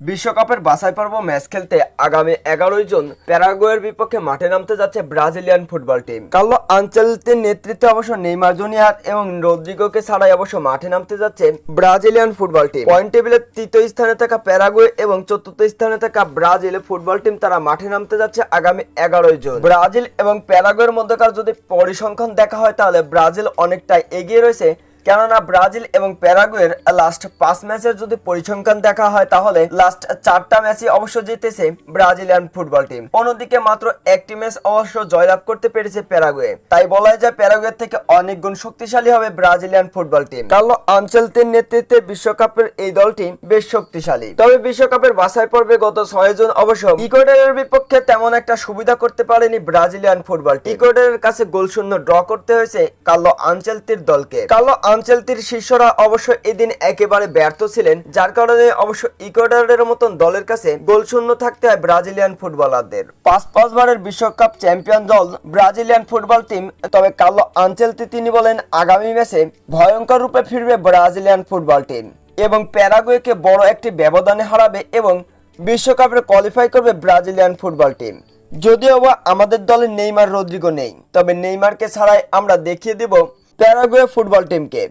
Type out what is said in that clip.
বিশ্বকাপের বাছাই পর্ব ম্যাচ খেলতে আগামী এগারোই জুন প্যারাগুয়ের বিপক্ষে মাঠে নামতে যাচ্ছে ব্রাজিলিয়ান ফুটবল টিম। কার্লো আঞ্চলতের নেতৃত্বে অবশ্য নেইমার জুনিয়র এবং রদ্রিগোকে ছাড়াই অবশ্য মাঠে নামতে যাচ্ছে ব্রাজিলিয়ান ফুটবল টিম। পয়েন্ট টেবিলের তৃতীয় স্থানে থাকা প্যারাগুয়ে এবং চতুর্থ স্থানে থাকা ব্রাজিল ফুটবল টিম তারা মাঠে নামতে যাচ্ছে আগামী এগারোই জুন। ব্রাজিল এবং প্যারাগুয়ের মধ্যকার যদি পরিসংখ্যান দেখা হয়, তাহলে ব্রাজিল অনেকটাই এগিয়ে রয়েছে কেননা ব্রাজিল এবং প্যারাগুয়ের লাস্ট পাঁচ ম্যাচের যদি পরিসংখ্যান দেখা হয়, তাহলে লাস্ট চারটা ম্যাচই অবশ্য জিতেছে ব্রাজিলিয়ান ফুটবল টিম অন্যদিকে মাত্র একটি ম্যাচ অবশ্য জয়লাভ করতে পেরেছে প্যারাগুয়ে। তাই বলা যায় প্যারাগুয়ের থেকে অনেক গুণ শক্তিশালী হবে ব্রাজিলিয়ান ফুটবল টিম কার্লো আঞ্চলতের নেতৃত্বে বিশ্বকাপের এই দলটি বেশ শক্তিশালী। তবে বিশ্বকাপের বাছাই পর্বে গত ছয় জন অবশ্য ইকুয়েডরের বিপক্ষে তেমন একটা সুবিধা করতে পারেনি ব্রাজিলিয়ান ফুটবল ইকুয়েডরের কাছে গোলশূন্য ড্র করতে হয়েছে কার্লো আঞ্চলতির দলকে। কার্লো আঞ্চলতির শিষ্যরা অবশ্য এদিন একেবারে ব্যর্থ ছিলেন, যার কারণে অবশ্য ইকুয়েডরের মতন দলের কাছে গোলশূন্য থাকতে হয় ব্রাজিলিয়ান ফুটবলারদের। পাঁচ পাঁচবারের বিশ্বকাপ চ্যাম্পিয়ন দল, ব্রাজিলিয়ান ফুটবল টিম, তবে কার্লো আঞ্চলতি তিনি বলেন, আগামী ম্যাচে ভয়ঙ্কর রূপে ফিরবে ব্রাজিলিয়ান ফুটবল টিম এবং প্যারাগুয়েকে বড় একটি ব্যবধানে হারাবে এবং বিশ্বকাপে কোয়ালিফাই করবে ব্রাজিলিয়ান ফুটবল টিম। যদিও বা আমাদের দলে নেইমার রদ্রিগো নেই, তবে নেইমারকে ছাড়াই আমরা দেখিয়ে দেব প্যারাগুয়ে ফুটবল টিমকে